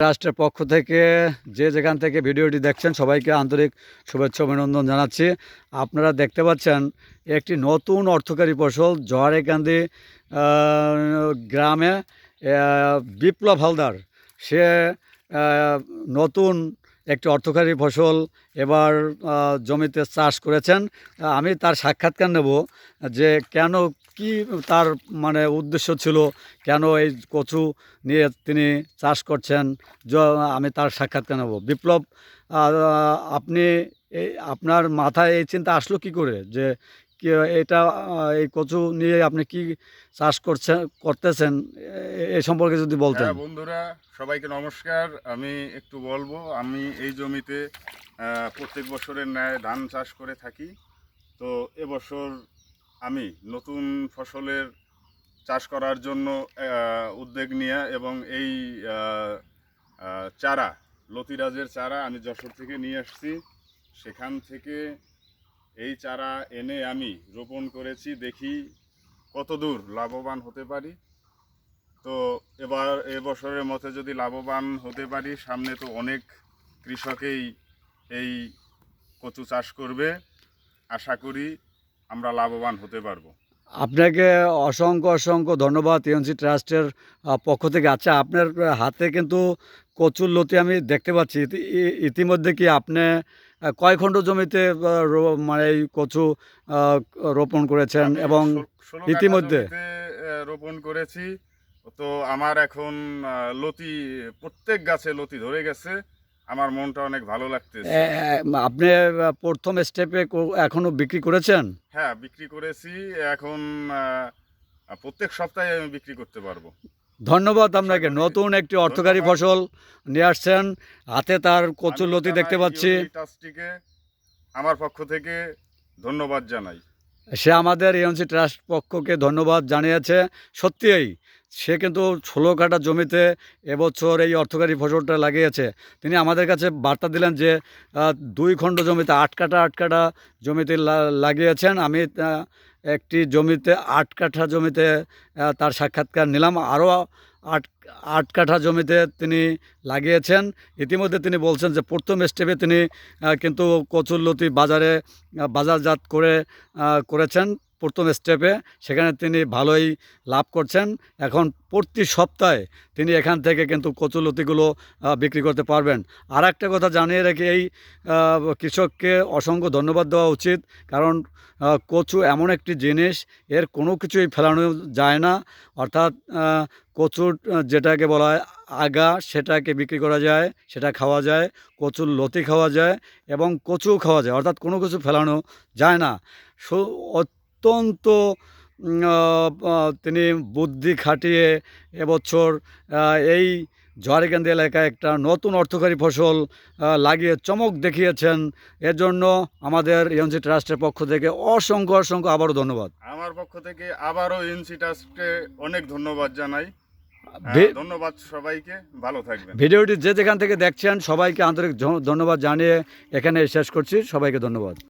রাষ্ট্রের পক্ষ থেকে যে যেখান থেকে ভিডিওটি দেখছেন, সবাইকে আন্তরিক শুভেচ্ছা অভিনন্দন জানাচ্ছি। আপনারা দেখতে পাচ্ছেন, একটি নতুন অর্থকারী ফসল জোয়ারেকান্দি গ্রামে বিপ্লব হালদার। সে নতুন একটি অর্থকারী ফসল এবার জমিতে চাষ করেছেন। আমি তার সাক্ষাৎকার নেব যে কেন, কি তার মানে উদ্দেশ্য ছিল, কেন এই কচু নিয়ে তিনি চাষ করছেন আমি তার সাক্ষাৎকার নেব। বিপ্লব আপনি এই আপনার মাথায় এই চিন্তা আসলো কি করে যে এটা এই কচু নিয়ে আপনি কি চাষ করছেন করতেছেন? এ- সম্পর্কে যদি বলতেন। হ্যাঁ বন্ধুরা, সবাইকে নমস্কার। আমি একটু বলব, আমি এই জমিতে প্রত্যেক বছরের ন্যায় ধান চাষ করে থাকি। তো এবছর আমি নতুন ফসলের চাষ করার জন্য উদ্যোগ নিয়ে এবং এই চারা, লতিরাজের চারা আমি যশোর থেকে নিয়ে আসছি। সেখান থেকে এই চারা এনে আমি রোপণ করেছি, দেখি কত দূর লাভবান হতে পারি। তো এবার, এবছরের মতো যদি লাভবান হতে পারি, সামনে তো অনেক কৃষকেই এই কচু চাষ করবে। আশা করি আমরা লাভবান হতে পারব। আপনাকে অসংখ্য অসংখ্য ধন্যবাদ ইউএনসি ট্রাস্টের পক্ষ থেকে। আচ্ছা আপনার হাতে কিন্তু কচুর লতি আমি দেখতে পাচ্ছি। ইতিমধ্যে কি আপনি কয় খণ্ড জমিতে মানে এই কচু রোপণ করেছেন এবং ইতিমধ্যে? রোপণ করেছি। তো আমার এখন লতি প্রত্যেক গাছে লতি ধরে গেছে। আমার মনটা অনেক ভালো লাগতেছে। এ- আপনি প্রথম স্টেপে এখনও বিক্রি করেছেন? হ্যাঁ বিক্রি করেছি। এখন প্রত্যেক সপ্তাহে আমি বিক্রি করতে পারব। ধন্যবাদ আপনাকে। নতুন একটি অর্থকারী ফসল নিয়ে আসছেন। হাতে তার কচুর লতি দেখতে পাচ্ছি। আমার পক্ষ থেকে ধন্যবাদ জানাই। সে আমাদের এএনসি ট্রাস্ট পক্ষকে ধন্যবাদ জানিয়েছে। সত্যিই সে কিন্তু ষোলো কাটা জমিতে এবছর এই অর্থকারী ফসলটা লাগিয়েছে। তিনি আমাদের কাছে বার্তা দিলেন যে দুই খণ্ড জমিতে আট কাটা আট কাটা জমিতে লাগিয়েছেন। আমি একটি জমিতে, আট কাঠা জমিতে তার সাক্ষাৎকার নিলাম। আরও আট আট কাঠা জমিতে তিনি লাগিয়েছেন। ইতিমধ্যে তিনি বলছেন যে, প্রথম স্টেপে তিনি কিন্তু কচুরলতি বাজারে বাজারজাত করে করেছেন। প্রথম স্টেপে সেখানে তিনি ভালোই লাভ করছেন। এখন প্রতি সপ্তাহে তিনি এখান থেকে কিন্তু কচুলতিগুলো বিক্রি করতে পারবেন। আর একটা কথা জানিয়ে রেখে, এই কৃষককে অসংখ্য ধন্যবাদ দেওয়া উচিত। কারণ কচু এমন একটি জিনিস, এর কোনো কিছুই ফেলানো যায় না। অর্থাৎ কচুর যেটাকে বলা হয় আগা, সেটাকে বিক্রি করা যায়, সেটা খাওয়া যায়, কচুর লতি খাওয়া যায় এবং কচু খাওয়া যায়। অর্থাৎ কোনো কিছু ফেলানো যায় না। অত্যন্ত তিনি বুদ্ধি খাটিয়ে এবছর এই ঝড়েকান্দি এলাকায় একটা নতুন অর্থকারী ফসল লাগিয়ে চমক দেখিয়েছেন। এর জন্য আমাদের ইউএনসি ট্রাস্টের পক্ষ থেকে অসংখ্য অসংখ্য আবারও ধন্যবাদ। আমার পক্ষ থেকে আবারও ইনসিটাসকে অনেক ধন্যবাদ জানাই। ধন্যবাদ সবাইকে ভালো থাকবেন। ভিডিওটি যে যেখান থেকে দেখছেন সবাইকে আন্তরিক ধন্যবাদ জানিয়ে এখানে শেষ করছি। সবাইকে ধন্যবাদ।